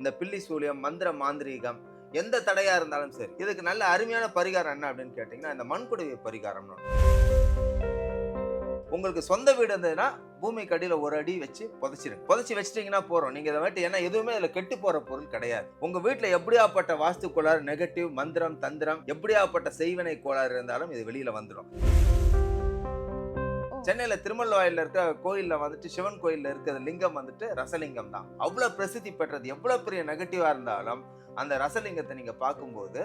இந்த பில்லி சூழியம் மந்திர மாந்திரீகம் எந்த தடையாக இருந்தாலும் சரி இதுக்கு நல்ல அருமையான பரிகாரம் என்ன அப்படின்னு கேட்டிங்கன்னா இந்த மண்குடவை பரிகாரம்னு உங்களுக்கு சொந்த வீடு இருந்ததுன்னா பூமிக்கு அடியில் ஒரு அடி வச்சு புதைச்சிருங்க. புதைச்சி வச்சிட்டிங்கன்னா போகிறோம் நீங்கள் இதை வாட்டி ஏன்னா எதுவுமே இதில் கெட்டு போகிற பொருள் கிடையாது. உங்கள் வீட்டில் எப்படியாப்பட்ட வாஸ்து கோளாறு நெகட்டிவ் மந்திரம் தந்திரம் எப்படியாப்பட்ட செய்வினை கோளாறு இருந்தாலும் இது வெளியில் வந்துடும். சென்னையில திருமல்வாயில இருக்க கோயில்ல வந்துட்டு சிவன் கோயில்ல இருக்கிற லிங்கம் வந்துட்டு ரசலிங்கம் தான். அவ்வளவு பிரசித்தி பெற்றது எவ்வளவு பெரிய நெகட்டிவா இருந்தாலும் அந்த ரசலிங்கத்தை நீங்க பார்க்கும்போது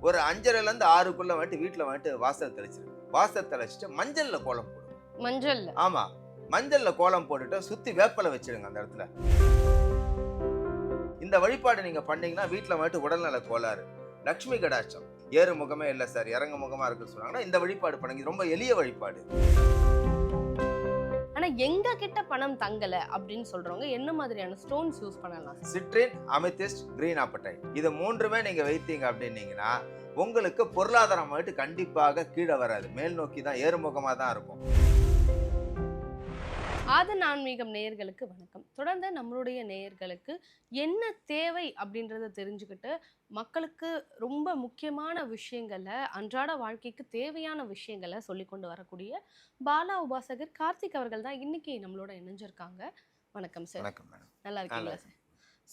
ஒரு அஞ்சரைல இருந்து ஆறுக்குள்ள வந்துட்டு வீட்டுல வந்துட்டு வாசல் தெளிச்சிருக்கு வாசல் தெளிச்சிட்டு மஞ்சள்ல கோலம் போடும் மஞ்சள்ல? ஆமா. மஞ்சள்ல கோலம் போட்டுட்டு சுத்தி வேப்பலை வச்சிடுங்க அந்த இடத்துல. இந்த வழிபாடு நீங்க பண்ணீங்கன்னா வீட்டுல வந்துட்டு உடல்நல கோளாறு. லக்ஷ்மி கடாட்சம். ஏறு முகமே இல்லை சார் இறங்க முகமா இருக்குன்னு சொன்னாங்கன்னா இந்த வழிபாடு பண்ணுங்க. ரொம்ப எளிய வழிபாடு. ஆனா எங்க கிட்ட பணம் தங்கல அப்படின்னு சொல்றவங்க என்ன மாதிரியான ஸ்டோன்ஸ் யூஸ் பண்ணலாம்? சிட்ரின் அமித்திஸ்ட் கிரீன் ஆப்படைட் இது மூன்றுமே நீங்க வைத்தீங்க அப்படின்னீங்கன்னா உங்களுக்கு பொருளாதாரம் வந்துட்டு கண்டிப்பாக கீழே வராது. மேல் நோக்கி தான் ஏறுமுகமா தான் இருக்கும். ஆதன் ஆன்மீகம் நேயர்களுக்கு வணக்கம். தொடர்ந்து நம்மளுடைய நேயர்களுக்கு என்ன தேவை அப்படின்றத தெரிஞ்சுக்கிட்டு மக்களுக்கு ரொம்ப முக்கியமான விஷயங்களை அன்றாட வாழ்க்கைக்கு தேவையான விஷயங்களை சொல்லி கொண்டு வரக்கூடிய பாலா உபாசகர் கார்த்திக் அவர்கள் தான் இன்னைக்கு நம்மளோட இணைஞ்சிருக்காங்க. வணக்கம் சார். வணக்கம் நல்லா இருக்கீங்களா சார்?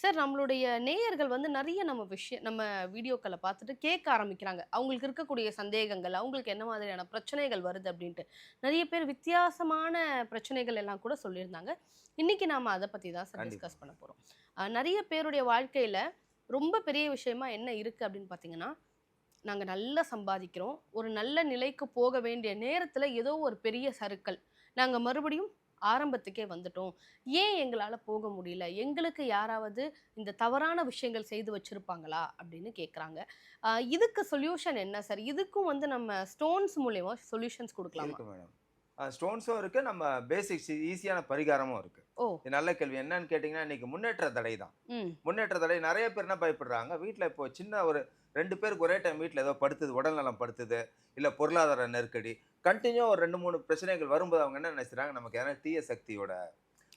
சார் நம்மளுடைய நேயர்கள் வந்து நிறைய நம்ம விஷயம் நம்ம வீடியோக்களை பார்த்துட்டு கேட்க ஆரம்பிக்கிறாங்க. அவங்களுக்கு இருக்கக்கூடிய சந்தேகங்கள் அவங்களுக்கு என்ன மாதிரியான பிரச்சனைகள் வருது அப்படின்ட்டு. நிறைய பேர் வித்தியாசமான பிரச்சனைகள் எல்லாம் கூட சொல்லியிருந்தாங்க. இன்னைக்கு நாம அதை பத்தி தான் சார். டிஸ்கஸ் பண்ண போறோம். நிறைய பேருடைய வாழ்க்கையில ரொம்ப பெரிய விஷயமா என்ன இருக்கு அப்படின்னு பார்த்தீங்கன்னா நாங்க நல்லா சம்பாதிக்கிறோம். ஒரு நல்ல நிலைக்கு போக வேண்டிய நேரத்துல ஏதோ ஒரு பெரிய சறுக்கல். நாங்க மறுபடியும் ஆரம்பத்துக்கே வந்துட்டோம். ஏன் எங்களால் போக முடியல? எங்களுக்கு யாராவது இந்த தவறான விஷயங்கள் செய்து வச்சுருப்பாங்களா? அப்படின்னு கேட்குறாங்க இதுக்கு சொல்யூஷன் என்ன சார் இதுக்கும் வந்து நம்ம ஸ்டோன்ஸ் மூலயமா சொல்யூஷன்ஸ் கொடுக்கலாமா? மேடம் ஸ்டோன்ஸும் இருக்கு. நம்ம பேசிக்ஸ் ஈஸியான பரிகாரமும் இருக்கு. நல்ல கேள்வி. என்னன்னு கேட்டிங்கன்னா இன்னைக்கு முன்னேற்ற தடை தான். முன்னேற்ற தடை. நிறைய பேர் என்ன பயப்படுறாங்க? வீட்டில் இப்போ சின்ன ஒரு ரெண்டு பேருக்கு ஒரே டைம் வீட்டில் ஏதோ படுத்துது உடல்நலம் படுத்துது இல்லை பொருளாதார நெருக்கடி. கண்டினியூ ஒரு ரெண்டு மூணு பிரச்சனைகள் வரும்போது அவங்க என்ன நினைச்சுறாங்க நமக்கு ஏன்னா தீய சக்தியோட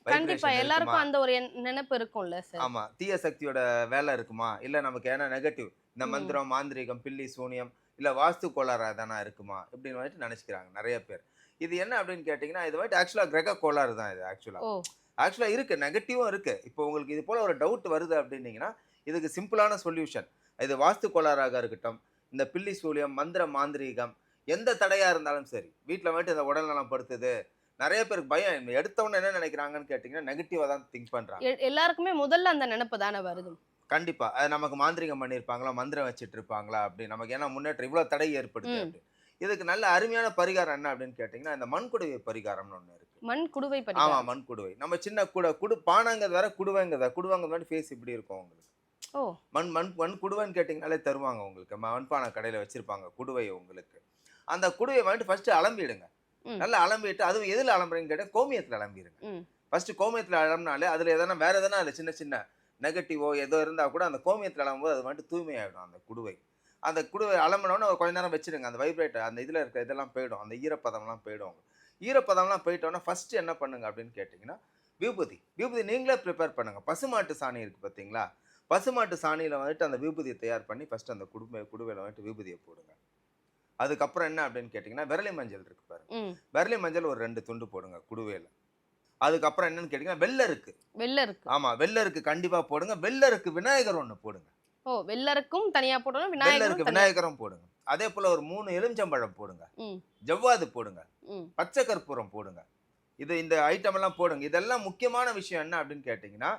கண்டிப்பா. எல்லாருக்கும்? அந்த ஒரு நினைப்பு இருக்கும்ல சார் ஆமா. தீய சக்தியோட வேலை இருக்குமா? இல்ல நமக்கு ஏன்னா நெகட்டிவ் இந்த. மந்திரம் மாந்திரீகம் பில்லி சூனியம் இல்ல வாஸ்து கோளாறு தானே இருக்குமா? இப்படின்னு வந்துட்டு நினைச்சுக்கிறாங்க நிறைய பேர். இது என்ன அப்படின்னு கேட்டிங்கன்னா இது வந்துட்டு ஆக்சுவலாக கிரக கோளாறு தான் இது ஆக்சுவலா ஓ. ஆக்சுவலாக இருக்கு நெகட்டிவும் இருக்கு. இப்போ உங்களுக்கு இது போல ஒரு டவுட் வருது அப்படின்னீங்கன்னா இதுக்கு சிம்பிளான சொல்யூஷன் இது வாஸ்து கோளாறாக இருக்கட்டும் இந்த பில்லி சூலியம் மந்திர மாந்திரீகம் எந்த தடையா இருந்தாலும் சரி வீட்டில் வந்துட்டு இந்த உடல்நலம் படுத்துது நிறைய பேருக்கு பயம். எடுத்த உடனே என்ன நினைக்கிறாங்கன்னு கேட்டிங்கன்னா நெகட்டிவாக தான் திங்க் பண்றாங்க. எ- எல்லாருக்குமே முதல்ல அந்த நினைப்பு தானே வருது. கண்டிப்பா. அது நமக்கு மாந்திரிகம் பண்ணியிருப்பாங்களா மந்திரம் வச்சுட்டு இருப்பாங்களா அப்படி. நமக்கு ஏன்னா முன்னேற்றம் இவ்வளவு தடை ஏற்படுது. அப்படி. இதுக்கு நல்ல அருமையான பரிகாரம் என்ன அப்படின்னு கேட்டிங்கன்னா இந்த மண்குடுவை பரிகாரம்னு ஒன்று இருக்கு. மண் குடுவை ஆமா பரிகாரம். மண் குடுவை. நம்ம சின்ன குட குடு பானாங்கிறது வேற குடுவைங்கிறத குடுவாங்க மாதிரி ஃபேஸ் இப்படி இருக்கும் உங்களுக்கு. ஓ. மண் மண் மண் குடுவைன்னு கேட்டிங்கனாலே தருவாங்க உங்களுக்கு. மண்பானை கடையில் வச்சிருப்பாங்க குடுவை உங்களுக்கு. அந்த குடுவையை வந்துட்டு ஃபர்ஸ்ட் அலம்பிடுங்க. ம். நல்லா அலம்பிட்டு அதுவும் எதில் அலம்புறீங்கன்னு கேட்டால் கோமியத்தில் அலம்பிடுங்க ம். ஃபர்ஸ்ட் கோமியத்தில் அலம்பினாலே அதில் எதனா வேற எதனா அதில் சின்ன சின்ன நெகட்டிவோ ஏதோ இருந்தால் கூட அந்த கோமியத்தில் அலம்பும்போது அது வந்துட்டு தூய்மையாயிடும் அந்த குடுவை. அந்த குடுவை அலம்பினோடனே ஒரு கொஞ்ச நேரம் வச்சிடுங்க அந்த வைப்ரேட்டர் அந்த இதில் இருக்க இதெல்லாம் போயிடும். அந்த ஈரப்பதம்லாம் போயிடும் ஈரப்பதம்லாம் போயிட்டோன்னா ஃபர்ஸ்ட் என்ன பண்ணுங்க அப்படின்னு கேட்டிங்கன்னா விபூதி. விபூதி நீங்களே ப்ரிப்பேர் பண்ணுங்க. பசுமாட்டு சாணி இருக்கு பார்த்தீங்களா? பசுமாட்டு சாணியில் வந்துட்டு அந்த விபூதியை தயார் பண்ணி ஃபர்ஸ்ட் அந்த குடும்ப குடுவையில் வந்துட்டு விபூதியை போடுங்க. அதுக்கப்புறம் என்ன அப்படின்னு கேட்டிங்கன்னா விரலி மஞ்சள் இருக்கு பாருங்க. விரலி மஞ்சள் ஒரு ரெண்டு துண்டு போடுங்க குடுவையில். அதுக்கப்புறம் என்னன்னு கேட்டிங்கன்னா வெள்ளை இருக்கு. வெள்ளை இருக்கு. ஆமா வெள்ளருக்கு கண்டிப்பா போடுங்க. வெள்ளருக்கு விநாயகர் ஒண்ணு போடுங்க. ஓ வெள்ளருக்கும் தனியா போடணும் வெள்ளருக்கு விநாயகரும் போடுங்க. அதே போல ஒரு மூணு எலுமிச்சம்பழம் போடுங்க. ஜவ்வாது போடுங்க. பச்சை கற்பூரம் போடுங்க. இது இந்த ஐட்டம் எல்லாம் போடுங்க. இதெல்லாம் முக்கியமான விஷயம் என்ன அப்படின்னு கேட்டிங்கன்னா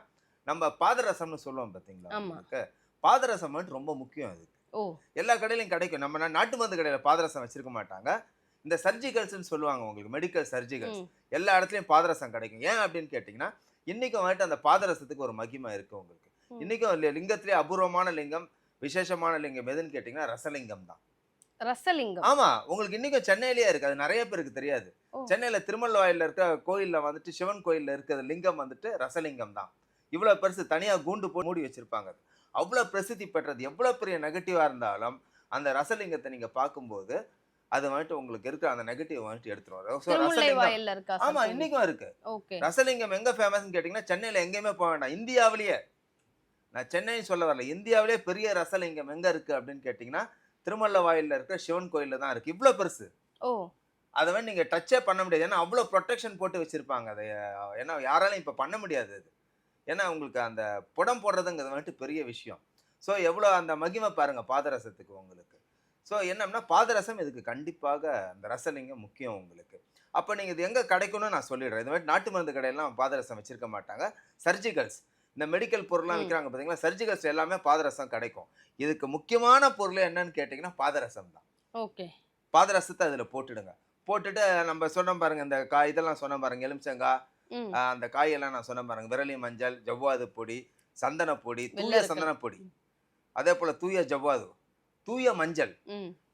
நம்ம பாதரசம்னு சொல்லுவோம் பார்த்தீங்களா பாதரசம் வந்துட்டு ரொம்ப முக்கியம் அது எல்லா கடையிலையும் கிடைக்கும். நம்ம நாட்டு மருந்து கடையில பாதரசம் வச்சிருக்க மாட்டாங்க. இந்த சர்ஜிக்கல்ஸ்னு சொல்லுவாங்க உங்களுக்கு மெடிக்கல் சர்ஜிக்கல்ஸ் ம். எல்லா இடத்துலையும் பாதரசம் கிடைக்கும். ஏன் அப்படின்னு கேட்டிங்கன்னா இன்னைக்கும் வந்துட்டு அந்த பாதரசத்துக்கு ஒரு மகிமை இருக்கு உங்களுக்கு. இன்னைக்கும் லிங்கத்திலே அபூர்வமான லிங்கம் விசேஷமான லிங்கம் எதுன்னு கேட்டிங்கன்னா ரசலிங்கம் தான். ரசலிங்கம். ஆமா உங்களுக்கு இன்னைக்கும் சென்னையிலேயே இருக்கு. அது நிறைய பேருக்கு தெரியாது. சென்னையில திருமல்லவாயில இருக்க கோயில்ல வந்துட்டு சிவன் கோயில்ல இருக்கிற லிங்கம் வந்துட்டு ரசலிங்கம் தான். இவ்வளவு பெருசு தனியா கூண்டு போட்டு மூடி வச்சிருப்பாங்க அது. அவ்வளவு பிரசித்தி பெற்றது எவ்வளவு பெரிய நெகட்டிவா இருந்தாலும் அந்த ரசலிங்கத்தை நீங்க பார்க்கும்போது அது வந்துட்டு உங்களுக்கு இருக்கிற அந்த நெகட்டிவ் வந்துட்டு இருக்கா ஆமா இன்னைக்கும் இருக்கு. ரசலிங்கம் எங்க ஃபேமஸ்னு கேட்டிங்கன்னா சென்னையில எங்கேயுமே போக வேண்டாம். இந்தியாவிலேயே. நான் சென்னைன்னு சொல்ல வரல. இந்தியாவிலேயே பெரிய ரசலிங்கம் எங்க இருக்கு அப்படின்னு கேட்டிங்கன்னா திருமல்ல வாயில்ல இருக்கிற சிவன் கோயில்ல தான் இருக்கு. இவ்வளோ பெருசு. ஓ. அதை வந்து நீங்க டச்சே பண்ண முடியாது. ஏன்னா அவ்வளோ ப்ரொடெக்ஷன் போட்டு வச்சிருப்பாங்க அதை. ஏன்னா யாராலையும் இப்போ பண்ண முடியாது அது. ஏன்னா உங்களுக்கு அந்த புடம் போடுறதுங்கிறது வந்துட்டு பெரிய விஷயம். ஸோ எவ்வளோ அந்த மகிமை பாருங்க பாதரசத்துக்கு உங்களுக்கு. ஸோ என்னம்னா பாதரசம் இதுக்கு கண்டிப்பாக அந்த ரசலிங்கம் முக்கியம் உங்களுக்கு. அப்போ நீங்கள் இது எங்கே கிடைக்கும்னு நான் சொல்லிடுறேன். இது மாதிரி நாட்டு மருந்து கடையெல்லாம் பாதரசம் வச்சிருக்க மாட்டாங்க. சர்ஜிக்கல்ஸ் இந்த மெடிக்கல் பொருள்லாம். விற்கிறாங்க பார்த்தீங்களா சர்ஜிக்கல்ஸ் எல்லாமே பாதரசம் கிடைக்கும். இதுக்கு முக்கியமான பொருள் என்னன்னு கேட்டிங்கன்னா பாதரசம் தான். ஓகே. பாதரசத்தை அதில் போட்டுடுங்க. போட்டுட்டு நம்ம சொன்னோம் பாருங்க இந்த காய் இதெல்லாம் சொன்னோம் பாருங்க எலுமிச்சங்காய் அந்த காயெல்லாம் நான் சொன்னேன் பாருங்க விரலி மஞ்சள் ஜவ்வாது பொடி சந்தன பொடி தூய வெள்ளரிக்கை. சந்தன பொடி. அதே போல தூய ஜவ்வாது தூய மஞ்சள்.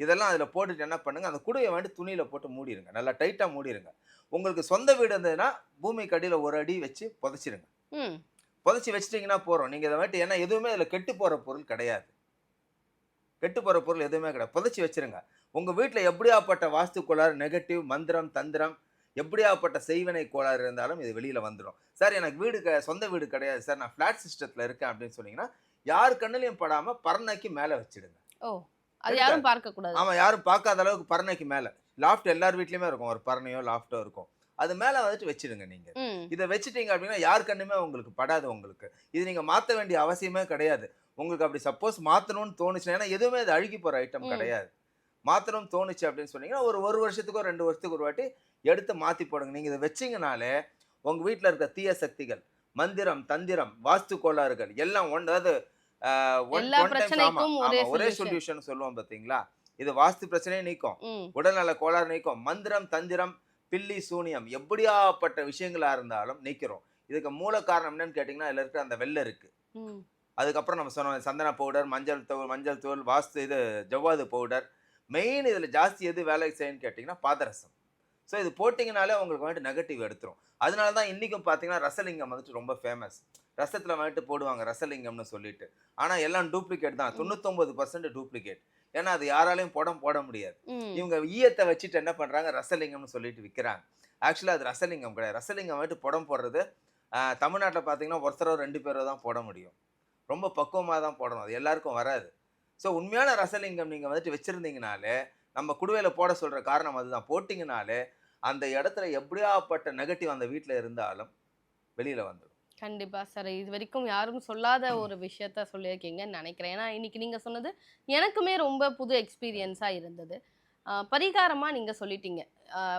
இதெல்லாம் அதில் போட்டுட்டு என்ன பண்ணுங்க அந்த குடையை வந்து துணியில போட்டு மூடிடுங்க நல்லா டைட்டா மூடிடுங்க உங்களுக்கு சொந்த வீடு இருந்ததுன்னா பூமிக்கு அடியில் ஒரு அடி வச்சு புதைச்சிருங்க. புதைச்சி வச்சிட்டிங்கன்னா போறோம். நீங்க இதை வந்துட்டு ஏன்னா எதுவுமே அதில் கெட்டு போற பொருள் கிடையாது. கெட்டு போற பொருள் எதுவுமே கிடையாது. புதைச்சி வச்சிருங்க. உங்க வீட்டில் எப்படியாப்பட்ட வாஸ்து கோளாறு நெகட்டிவ் மந்திரம் தந்திரம் எப்படியாப்பட்ட செய்வினை கோளாறு இருந்தாலும் இது வெளியில வந்துடும் சார் எனக்கு வீடு க சொந்த வீடு கிடையாது. சார் நான் ஃப்ளாட் சிஸ்டத்தில் இருக்கேன் அப்படின்னு சொன்னீங்கன்னா யார் கண்ணுலையும் படாம பறனைக்கு மேலே வச்சிடுங்க. ஓ அது யாரும் பார்க்க கூடாது ஆமா யாரும் பார்க்காத அளவுக்கு பறனைக்கு மேலே. லாஃப்ட் எல்லார் வீட்லயுமே இருக்கும். ஒரு பறனையோ லாஃப்டோ இருக்கும். அது மேலே வந்துட்டு வச்சிடுங்க நீங்க. இதை வச்சுட்டீங்க அப்படின்னா யார் கண்ணுமே உங்களுக்கு படாது உங்களுக்கு. இது நீங்க மாற்ற வேண்டிய அவசியமே கிடையாது. உங்களுக்கு அப்படி சப்போஸ் மாற்றணும்னு தோணுச்சுன்னா ஏன்னா எதுவுமே அது அழுகி போற ஐட்டம். கிடையாது. மாற்றணும்னு தோணுச்சு அப்படின்னு சொன்னீங்கன்னா ஒரு ஒரு வருஷத்துக்கோ ரெண்டு வருஷத்துக்கு ஒரு வாட்டி எடுத்து மாற்றி போடுங்க. நீங்கள் இதை வச்சிங்கனாலே உங்கள் வீட்டில் இருக்க தீய சக்திகள் மந்திரம் தந்திரம் வாஸ்து கோளாறுகள் எல்லாம் ஒன் அதாவது ஒரே. சொல்யூஷன் சொல்லுவோம் பார்த்தீங்களா இது வாஸ்து பிரச்சனையை நீக்கும். உடல்நல கோளாறு நீக்கும். மந்திரம் தந்திரம் பில்லி சூனியம் எப்படியாப்பட்ட விஷயங்களா இருந்தாலும் நீக்கிறோம். இதுக்கு மூல காரணம் என்னன்னு கேட்டிங்கன்னா இதுல இருக்கிற அந்த வெள்ளை இருக்கு. ம். அதுக்கப்புறம் நம்ம சொன்னோம் சந்தன பவுடர் மஞ்சள் தூள் மஞ்சள் தூள் வாஸ்து இது ஜவ்வாது பவுடர் மெயின் இதில் ஜாஸ்தி எது வேலை செய்யுன்னு கேட்டிங்கன்னா பாதரசம். ஸோ இது போட்டிங்கனாலே உங்களுக்கு வந்துட்டு நெகட்டிவ் எடுத்துரும். அதனால தான் இன்றைக்கும் பார்த்தீங்கன்னா ரசலிங்கம் வந்துட்டு ரொம்ப ஃபேமஸ் ரசத்தில் வந்துட்டு போடுவாங்க ரசலிங்கம்னு சொல்லிட்டு. ஆனால் எல்லாம் டூப்ளிகேட் தான். தொண்ணூத்தொம்பது பர்சன்ட் டூப்ளிகேட் ஏன்னா அது யாராலையும் போட போட முடியாது. இவங்க ஈயத்தை வச்சுட்டு என்ன பண்றாங்க? ரசலிங்கம்னு சொல்லிட்டு விற்கிறாங்க ஆக்சுவலாக அது ரசலிங்கம் கிடையாது. ரசலிங்கம் வந்துட்டு புடம் போடுறது தமிழ்நாட்டில் பார்த்தீங்கன்னா ஒருத்தரோ ரெண்டு பேரோ தான் போட முடியும். ரொம்ப பக்குவமாக தான் போடணும். அது எல்லாருக்கும் வராது. ஸோ உண்மையான ரசலிங்கம் நீங்கள் வந்துட்டு வச்சுருந்தீங்கனாலே நம்ம குடுவையில் போட சொல்கிற காரணம் அதுதான். போட்டிங்கனாலே அந்த இடத்துல எப்படியாப்பட்ட நெகட்டிவ் அந்த வீட்டில் இருந்தாலும் வெளியில் வந்துடும் கண்டிப்பா. சார் இது வரைக்கும் யாரும் சொல்லாத ஒரு விஷயத்த சொல்லியிருக்கீங்கன்னு நினைக்கிறேன். ஏன்னா இன்னைக்கு நீங்க சொன்னது எனக்குமே ரொம்ப புது எக்ஸ்பீரியன்ஸா இருந்தது. ஆஹ் பரிகாரமா நீங்க சொல்லிட்டீங்க.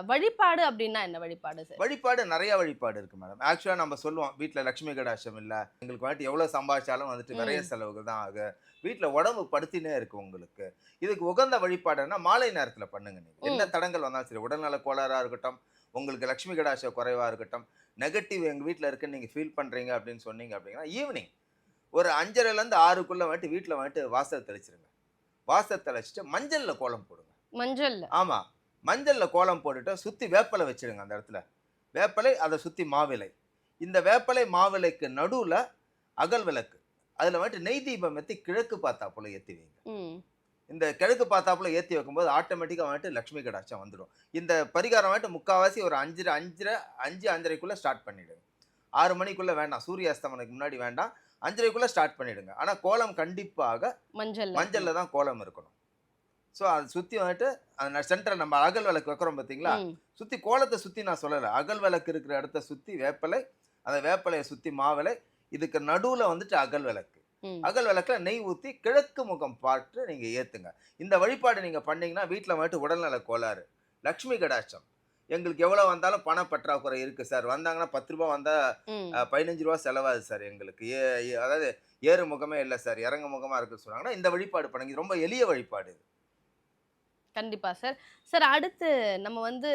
வழிபாடு அப்படின்னா என்ன வழிபாடு சார் வழிபாடு நிறைய வழிபாடு இருக்கு மேடம் ஆக்சுவலாக நம்ம சொல்லுவோம் வீட்டில் லட்சுமி கடாட்சம் இல்லை எங்களுக்கு வந்துட்டு எவ்வளோ சம்பாதிச்சாலும் வந்துட்டு நிறைய. செலவுகள் தான் ஆகு. வீட்டில் உடம்பு படுத்தினே இருக்கு உங்களுக்கு. இதுக்கு உகந்த வழிபாடுன்னா மாலை நேரத்தில் பண்ணுங்க நீங்கள் என்ன தடங்கள் வந்தாலும் சரி உடல்நல கோளாறாக இருக்கட்டும் உங்களுக்கு லட்சுமி கடாட்ச குறைவாக இருக்கட்டும் நெகட்டிவ் எங்கள் வீட்டில் இருக்குன்னு நீங்கள் ஃபீல் பண்ணுறீங்க அப்படின்னு சொன்னீங்க அப்படின்னா ஈவினிங் ஒரு அஞ்சரைலேருந்து ஆறுக்குள்ளே வந்துட்டு வீட்டில் வந்துட்டு வாசல் தெளிச்சிருங்க. வாசல் தெளிச்சிட்டு மஞ்சளில் கோலம் போடுங்க. மஞ்சள்ல. ஆமா. மஞ்சள்ல கோலம் போட்டுட்டு சுத்தி வேப்பலை வச்சிடுங்க அந்த இடத்துல. வேப்பலை அதை சுத்தி மாவிலை. இந்த வேப்பலை மாவிலைக்கு நடுவுல அகல் விளக்கு. அதுல வந்துட்டு நெய் தீபம் ஏற்றி கிழக்கு பார்த்தாப்புல ஏற்றி வைங்க. ம். இந்த கிழக்கு பார்த்தாப்புல ஏற்றி வைக்கும்போது ஆட்டோமேட்டிக்காக வந்துட்டு லக்ஷ்மி கடாட்சம் வந்துடும். இந்த பரிகாரம் வந்துட்டு முக்கால்வாசி ஒரு அஞ்சரை அஞ்சரை அஞ்சு அஞ்சரைக்குள்ளே ஸ்டார்ட் பண்ணிடுங்க. ஆறு மணிக்குள்ளே வேண்டாம். சூரிய அஸ்தமனுக்கு முன்னாடி வேண்டாம். அஞ்சரைக்குள்ளே ஸ்டார்ட் பண்ணிடுங்க. ஆனால் கோலம் கண்டிப்பாக மஞ்சள்ல. மஞ்சள்ல தான் கோலம் இருக்கணும். ஸோ அதை சுற்றி வந்துட்டு அந்த சென்டர் நம்ம அகல் விளக்கு வைக்கிறோம் பார்த்தீங்களா சுற்றி கோலத்தை சுற்றி நான் சொல்லலை. அகல் விளக்கு இருக்கிற இடத்த சுற்றி வேப்பலை அந்த வேப்பலையை சுற்றி மாவிலை இதுக்கு நடுவில் வந்துட்டு அகல் விளக்கு. அகல் விளக்குல நெய் ஊற்றி கிழக்கு முகம் பார்த்து நீங்கள் ஏற்றுங்க இந்த வழிபாடு நீங்கள் பண்ணீங்கன்னா வீட்டில் வந்துட்டு உடல்நல கோளாறு. லக்ஷ்மி கடாட்சம். எங்களுக்கு எவ்வளோ வந்தாலும் பண பற்றாக்குறை இருக்குது சார். வந்தாங்கன்னா பத்து ரூபா வந்தால். பதினஞ்சு ரூபா செலவாகுது சார் எங்களுக்கு. ஏ அதாவது ஏறு முகமே இல்லை சார். இறங்கு முகமாக இருக்குன்னு சொன்னாங்கன்னா இந்த வழிபாடு பண்ணுங்க. ரொம்ப எளிய வழிபாடு இது. கண்டிப்பா சார். சார் அடுத்து நம்ம வந்து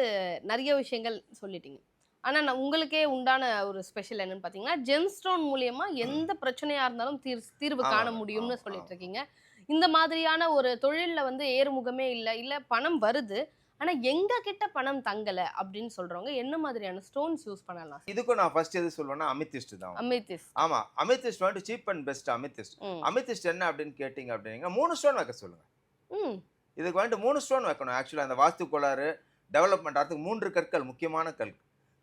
நிறைய விஷயங்கள் சொல்லிட்டீங்க. ஆனா நான் உங்களுக்கே உண்டான ஒரு ஸ்பெஷல் என்னன்னு பாத்தீங்கன்னா ஜெம்ஸ்டோன் மூலியமா எந்த பிரச்சனையா இருந்தாலும் தீர் தீர்வு காண முடியும்னு சொல்லிட்டு. இருக்கீங்க. இந்த மாதிரியான ஒரு தொழில்ல வந்து ஏறுமுகமே இல்ல இல்ல பணம் வருது. ஆனா எங்க கிட்ட பணம் தங்கல அப்படின்னு சொல்றவங்க என்ன மாதிரியான ஸ்டோன்ஸ் யூஸ் பண்ணலாம்? இதுக்கும் நான் ஃபர்ஸ்ட் எது சொல்லுவேன்னா அமித்திஸ்ட் தான். அமித்திஸ் ஆமா அமித்திஸ்ட் வந்துட்டு cheap and best amethyst amethyst என்ன அப்படின்னு கேட்டிங்க அப்படின்னா மூணு ஸ்டோன் வைக்க சொல்லுங்க. ம். இதுக்கு வந்துட்டு மூணு ஸ்டோன் வைக்கணும். ஆக்சுவலாக அந்த வாஸ்து கோளாறு டெவலப்மெண்ட் ஆகிறதுக்கு மூன்று கற்கள் முக்கியமான கல்.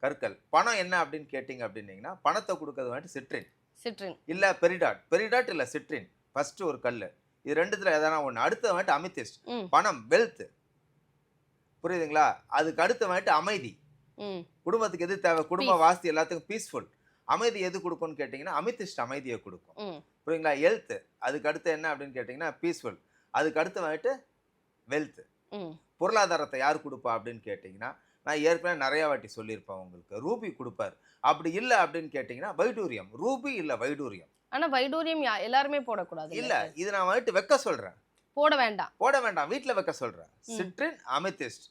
கற்கள் பணம் என்ன அப்படின்னு கேட்டிங்க அப்படின்னீங்கன்னா பணத்தை கொடுக்கறது வந்துட்டு சிட்ரின் சிட்ரின் இல்லை பெரிடாட். பெரிடாட் இல்லை சிட்ரின் ஃபர்ஸ்ட் ஒரு கல் இது ரெண்டுத்துல எதனா ஒன்று அடுத்து வந்துட்டு அமித்திஸ்ட் பணம் வெல்த் புரியுதுங்களா? அதுக்கு அடுத்து வந்துட்டு அமைதி. குடும்பத்துக்கு எது தேவை? குடும்ப. வாஸ்து எல்லாத்துக்கும் பீஸ்ஃபுல் அமைதி எது கொடுக்கும்னு கேட்டிங்கன்னா அமித்திஸ்ட் அமைதியை கொடுக்கும். புரியுங்களா ஹெல்த் அதுக்கு அடுத்து என்ன அப்படின்னு கேட்டிங்கன்னா பீஸ்ஃபுல் அதுக்கு அடுத்து வந்துட்டு வெல்த் பொருளாதாரத்தை யார் கொடுப்பா அப்படின்னு கேட்டிங்கன்னா நான் ஏற்கனவே நிறைய வாட்டி சொல்லியிருப்பேன் உங்களுக்கு. ரூபி கொடுப்பார். அப்படி இல்லை அப்படின்னு கேட்டிங்கன்னா வைடூரியம். ரூபி இல்லை வைடூரியம். ஆனா வைடூரியம் எல்லாருமே போடக்கூடாது இல்லை இது நான் வந்துட்டு வைக்க சொல்கிறேன் போட வேண்டாம். போட வேண்டாம். வீட்டில் வைக்க சொல்கிறேன். Citrine amethyst.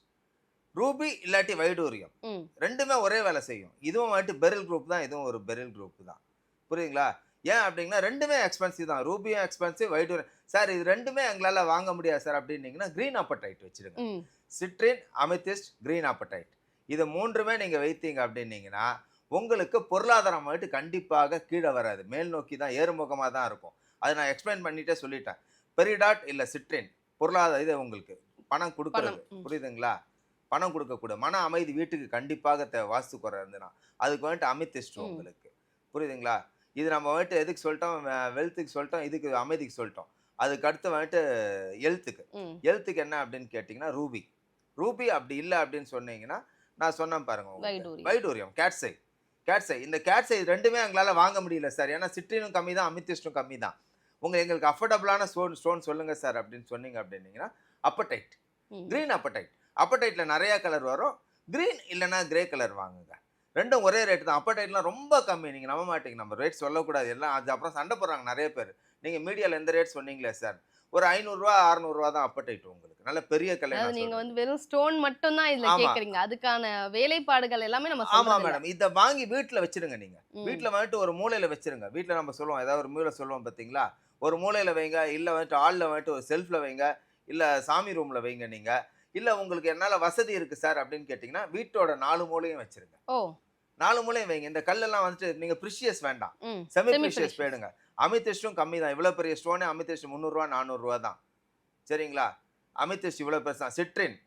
ரூபி இல்லாட்டி வைடூரியம். ரெண்டுமே ஒரே வேலை செய்யும். இதுவும் வந்துட்டு பெரில் குரூப் தான். இதுவும் ஒரு பெரில் குரூப் தான். புரியுதுங்களா? ஏன் அப்படிங்கன்னா ரெண்டுமே எக்ஸ்பென்சிவ் தான். ரூபியும் எக்ஸ்பென்சிவ் வைடூரியம் சார் இது ரெண்டுமே எங்களால் வாங்க முடியாது சார் அப்படின்னீங்கன்னா க்ரீன் அப்படைட் வச்சிருங்க. சிட்ரின் அமித்திஸ்ட் கிரீன் அப்படைட் இது மூன்றுமே நீங்கள் வைத்தீங்க அப்படின்னீங்கன்னா உங்களுக்கு பொருளாதாரம் வந்துட்டு கண்டிப்பாக கீழே வராது. மேல் நோக்கி தான் ஏறுமுகமாக தான் இருக்கும். அதை நான் எக்ஸ்பிளைன் பண்ணிட்டே சொல்லிட்டேன். பெரிடாட் இல்லை சிட்ரின் பொருளாதார இது உங்களுக்கு பணம் கொடுக்கறது. புரியுதுங்களா? பணம் கொடுக்கக்கூட. மன அமைதி வீட்டுக்கு கண்டிப்பாக தேவை. வாஸ்து குறை இருந்துன்னா அதுக்கு வந்துட்டு அமித்திஸ்ட். உங்களுக்கு. புரியுதுங்களா? இது நம்ம வந்துட்டு எதுக்கு சொல்லிட்டோம்? வெல்த்துக்கு சொல்லிட்டோம் இதுக்கு அமைதிக்கு சொல்லிட்டோம். அதுக்கு அடுத்து வந்துட்டு ஹெல்த்துக்கு ம். ஹெல்த்துக்கு என்ன அப்படின்னு கேட்டிங்கன்னா ரூபி. ரூபி அப்படி இல்லை அப்படின்னு சொன்னீங்கன்னா நான் சொன்னேன் பாருங்க. வைடூரியம். கேட்ஸை கேட்ஸை இந்த கேட்ஸை ரெண்டுமே எங்களால் வாங்க முடியல சார் ஏன்னா சிட்ரினும் கம்மி தான் அமித்திஸ்டும் கம்மி தான் உங்கள் எங்களுக்கு அஃபோர்டபுளான ஸ்டோன் ஸ்டோன் சொல்லுங்க சார் அப்படின்னு சொன்னீங்க அப்படின்னீங்கன்னா அப்படைட். க்ரீன் அப்படைட் அப்படைட்டில் நிறைய கலர் வரும். க்ரீன் இல்லைன்னா கிரே கலர் வாங்குங்க. ரெண்டும் ஒரே ரேட் தான். அப்படைட்லாம் ரொம்ப கம்மி. நீங்கள் நம்ப மாட்டீங்க. நம்ம ரேட் சொல்லக்கூடாது. எல்லாம் அது அப்புறம் சண்டை போடுறாங்க நிறைய பேர். நீங்கள் மீடியாவில் எந்த ரேட் சொன்னீங்களே சார் ஒரு ஐநூறுரூவா அறநூறுவா தான் அப்படைட் உங்களுக்கு. நல்ல பெரிய கல்யாணம் நீங்க வந்து வெறும் ஸ்டோன் மட்டும் தான் இதுல. கேக்குறீங்க அதுக்கான வேலைப்பாடுகள் எல்லாமே நம்ம ஆமா. மேடம் இதை வாங்கி வீட்டில் வச்சிருங்க நீங்க. ம். வீட்டில் வந்துட்டு ஒரு மூலையில வச்சிருங்க. வீட்டில் நம்ம சொல்லுவோம். ஏதாவது ஒரு மூலையில சொல்லுவோம் பார்த்தீங்களா? ஒரு மூலையில வைங்க. இல்லை வந்துட்டு ஆளில் வந்துட்டு ஒரு செல்ஃபில் வைங்க. இல்லை சாமி ரூமில் வைங்க நீங்க. இல்லை உங்களுக்கு என்னால் வசதி இருக்கு சார் அப்படின்னு கேட்டிங்கன்னா வீட்டோட நாலு மூலையும் வச்சிருங்க. ஓ. நாலு மூலையும் வைங்க. இந்த கல்லெல்லாம் வந்துட்டு நீங்க ப்ரிஷியஸ் வேண்டாம். Semi precious. போயிடுங்க. அமித்திஸ்டும் கம்மி தான். இவ்வளோ பெரிய ஸ்டோனே அமித்திஸ்ட் முந்நூறுரூவா நானூறுரூவா தான். சரிங்களா? அமித்திஸ்ட் இவ்வளோ பெருசு தான். சிட்ரின்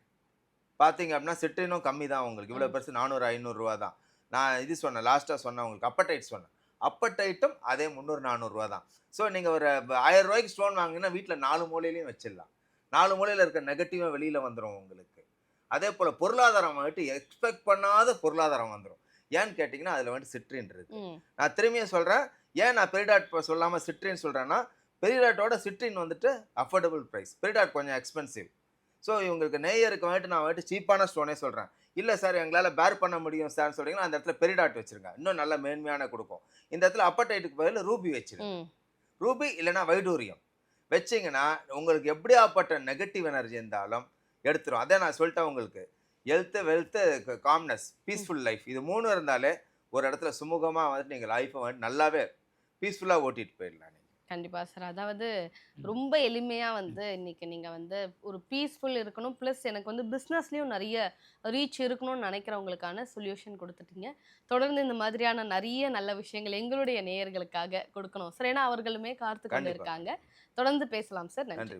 பார்த்தீங்க அப்படின்னா சிட்ரினும் கம்மி தான் உங்களுக்கு. இவ்வளோ. பெருசு நானூறு ஐநூறுரூவா தான். நான் இது சொன்னேன் லாஸ்ட்டாக சொன்னேன் உங்களுக்கு. அப்படைட் சொன்னேன். அப்படைட்டும் அதே முந்நூறு நானூறுரூவா தான். ஸோ நீங்கள் ஒரு ஆயிரம் ரூபாய்க்கு ஸ்டோன் வாங்கினா வீட்டில் நாலு மூலையிலையும் வச்சிடலாம். நாலு மூலையில் இருக்க நெகட்டிவாக வெளியில் வந்துடும் உங்களுக்கு. அதே போல் பொருளாதாரம் வந்துட்டு எக்ஸ்பெக்ட் பண்ணாத பொருளாதாரம் வந்துடும் ஏன்னு கேட்டிங்கன்னா அதில் வந்துட்டு சிட்ரின் இருக்கு. நான் திரும்பியும் சொல்கிறேன் ஏன் நான் பெரிடாட் சொல்லாமல் சிட்ரின் சொல்கிறேன்னா பெரிடாட்டோட சிட்ரின் வந்துட்டு அஃபோர்டபுள் ப்ரைஸ் பெரிடாட் கொஞ்சம் எக்ஸ்பென்சிவ் ஸோ இவங்களுக்கு நேயருக்கு வந்துட்டு நான் வந்துட்டு சீப்பான ஸ்டோனே சொல்கிறேன் இல்லை சார் எங்களால் பேர் பண்ண முடியும் சார்னு சொல்கிறீங்கன்னா அந்த இடத்துல பெரிடாட் வச்சுருங்க. இன்னும் நல்ல மேன்மையான கொடுக்கும். இந்த இடத்துல அப்படைட்டுக்கு பதில் ரூபி வச்சிருங்க. ரூபி இல்லைன்னா வைடூரியம். வச்சிங்கன்னா உங்களுக்கு எப்படியாப்பட்ட நெகட்டிவ் எனர்ஜி இருந்தாலும் எடுத்துரும். அதே நான் சொல்லிட்டேன் உங்களுக்கு. Health wealth calmness peaceful life இது மூணு இருந்தாலே ஒரு இடத்துல சுமூகமாக வந்துட்டு நீங்கள் லைஃப்பை வந்துட்டு நல்லாவே பீஸ்ஃபுல்லாக ஓட்டிட்டு போயிடலாம் நீங்கள் கண்டிப்பா சார் அதாவது ரொம்ப எளிமையா வந்து இன்னைக்கு நீங்க வந்து ஒரு பீஸ்ஃபுல் இருக்கணும். ப்ளஸ் எனக்கு வந்து பிஸ்னஸ்லயும் நிறைய ரீச் இருக்கணும்னு நினைக்கிறவங்களுக்கான சொல்யூஷன் கொடுத்துட்டீங்க. தொடர்ந்து இந்த மாதிரியான நிறைய நல்ல விஷயங்கள் எங்களுடைய நேயர்களுக்காக கொடுக்கணும் சார் ஏன்னா அவர்களுமே காத்து கொண்டு. இருக்காங்க. தொடர்ந்து பேசலாம் சார் நன்றி.